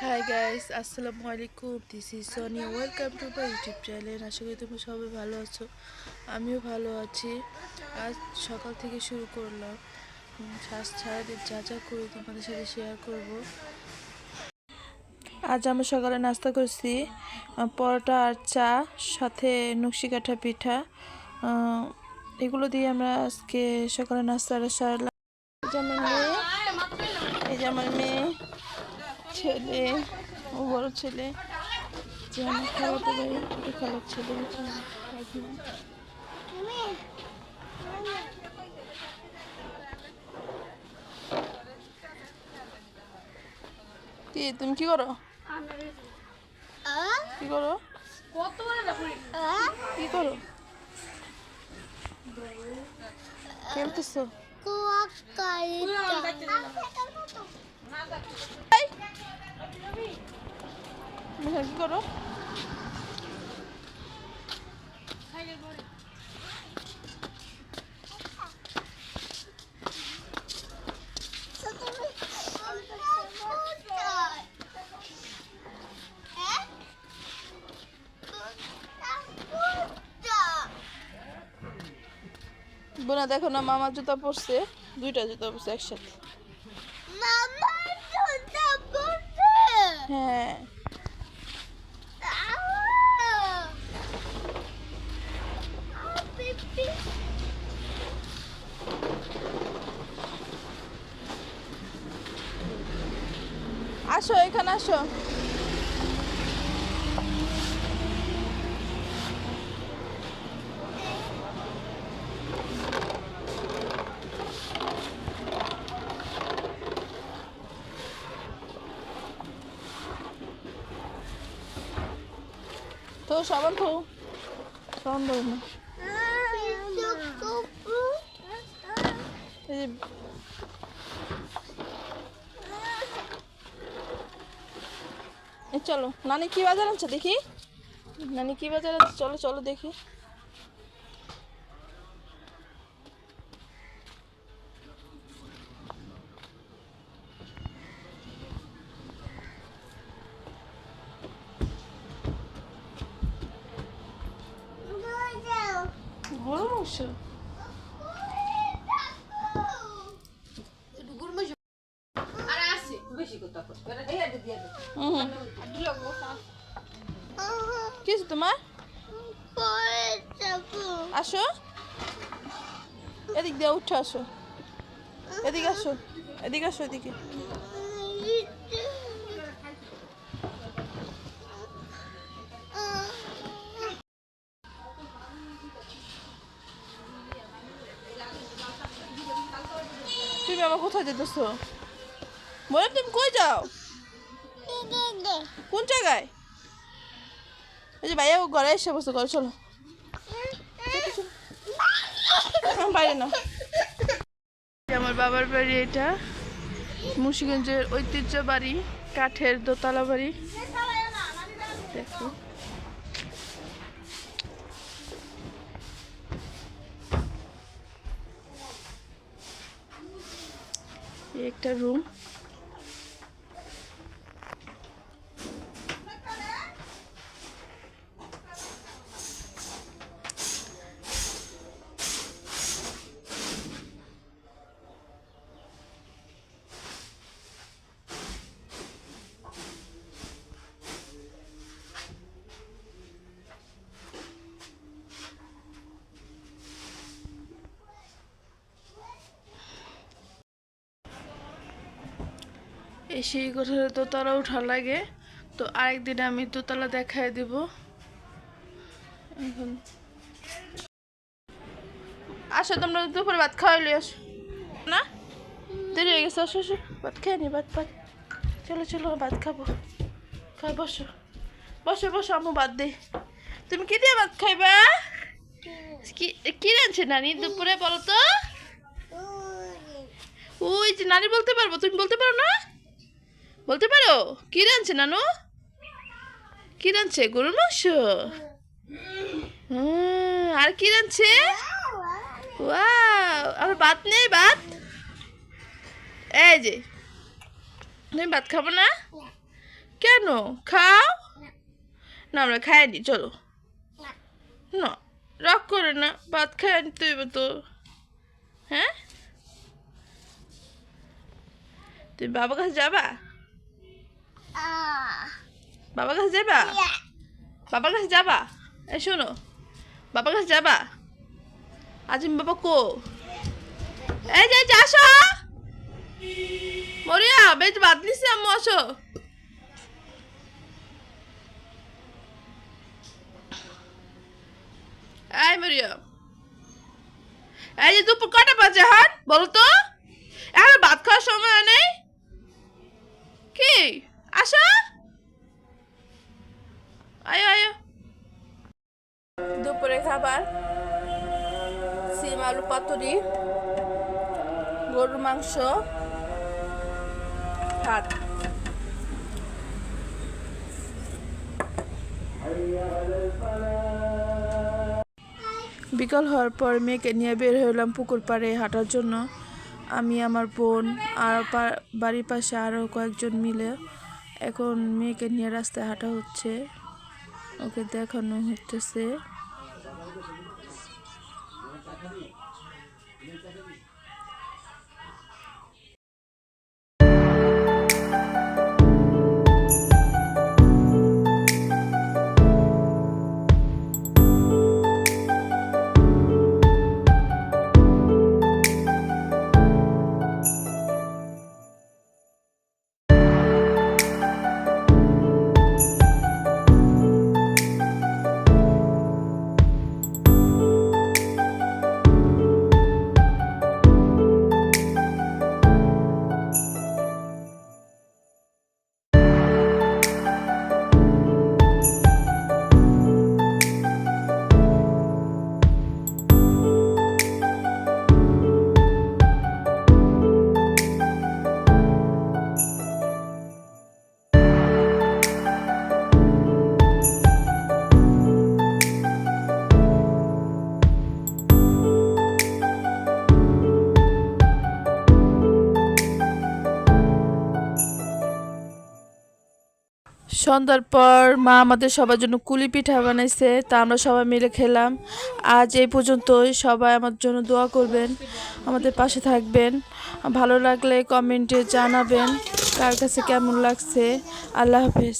High guys আসসালামু আলাইকুম this is Sonia welcome to my YouTube channel আশা করি তোমরা সবাই ভালো আছো আমিও ভালো আছি আজ সকাল থেকে শুরু করলাম আজ সারাদিন যা যা করি তোমাদের সাথে শেয়ার করব আজ আমরা সকালে নাস্তা করছি পরোটা আর চা সাথে নকশি কাঠা পিঠা এগুলো দিয়ে আমরা আজকে সকালে নাস্তাটা সারলাম এই যে আমার মেয়ে এই যে আমার মেয়ে ছেলে ও বড় ছেলে। যে আমার খালাতো ভাই ছোটো খালার ছেলে। কি তুমি কি করো? কি করো? কি করো? খেলতেছো তুমি কি করো। বোনা দেখো না মামার জুতা পরছে দুইটা জুতা পরছে একসাথে। হ্যাঁ। আসো এখানে আসো তো সাবান তো সাবান দেবো না এই যে এই চলো। নানি কি বাজার আনছে দেখি? নানি কি বাজার আনছে? চলো চলো দেখি। বড় মাংস? হুম। কি হয়েছে তোমার? আসো। এদিক দিয়ে উঠে আসো। এদিকে আসো এদিকে আসো এদিকে। তুমি আমার কোথায় যেতেছো? বলে তুমি কই যাও? কোন জায়গায়? এই যে ভাইয়া ও ঘরে এসে বসে, ঘরে চলো। বাইরে না আমার বাবার বাড়ি এটা। মুন্সিগঞ্জের ঐতিহ্য বাড়ি, কাঠের দোতলা বাড়ি। দেখো। একটা রুম সেই কোঠায় দোতলা উঠা লাগে। তো আরেকদিন আমি দোতলা দেখায় দিব। এখন আসো তোমরা দুপুরে ভাত খাওয়াইলে আসো। না? দেরি হয়ে গেছে আসো আসো। ভাত খেয়ে নি ভাত ভাত। চলো চলো ভাত খাব। খাই বসো। বসো বসো আমু ভাত দে তুমি কি দিয়ে ভাত খাইবা? কি কি রাঁধছে নানি দুপুরে বলো তো? ওই যে নানি বলতে পারব তুমি বলতে পারো না? বলতে পারো? কি রাঁধছে নানু? কি রাঁধছে? গরুর মাংস? আর কি রাঁধছে? আমার ভাত নেই? ভাত? এই যে, তুমি ভাত খাব না? কেন? খাও? না, আমরা খাইনি, চলো। না, রাগ করে না, ভাত খাই হইবে তো। হ্যাঁ? তুমি বাবার কাছে যাবা? বাবার কাছে যাবা? বাবার কাছে যাবা? এই শোনো বাবার কাছে যাবা? আজ আমি বাবা কো? এই যে আসো। মরিয়া বেশ বাদ নিছি আম্মু আসো। এই মরিয়া। এই যে দুপুর কটা বাজে হন বলো তো। এখন ভাত খাওয়ার সময় নেই? কি? আসো আয়ো আয়ো দুপুরে খাবার সিম আলু পাতুরি গরুর মাংস ভাত বিকাল হওয়ার পর মেয়েকে নিয়ে বের হলাম পুকুর পাড়ে হাঁটার জন্য। আমি আমার বোন আর বাড়ির পাশে আরও কয়েকজন মিলে এখন মেয়েকে নিয়ে রাস্তায় হাঁটা হচ্ছে। ওকে দেখানো হচ্ছে সন্ধ্যার পর মা আমাদের সবার জন্য কুলি পিঠা বানাইছে, তা আমরা সবাই মিলে খেলাম। আজ এই পর্যন্তই, সবাই আমার জন্য দোয়া করবেন, আমাদের পাশে থাকবেন। ভালো লাগলে কমেন্টে জানাবেন, কার কাছে কেমন লাগছে। আল্লাহ হাফেজ।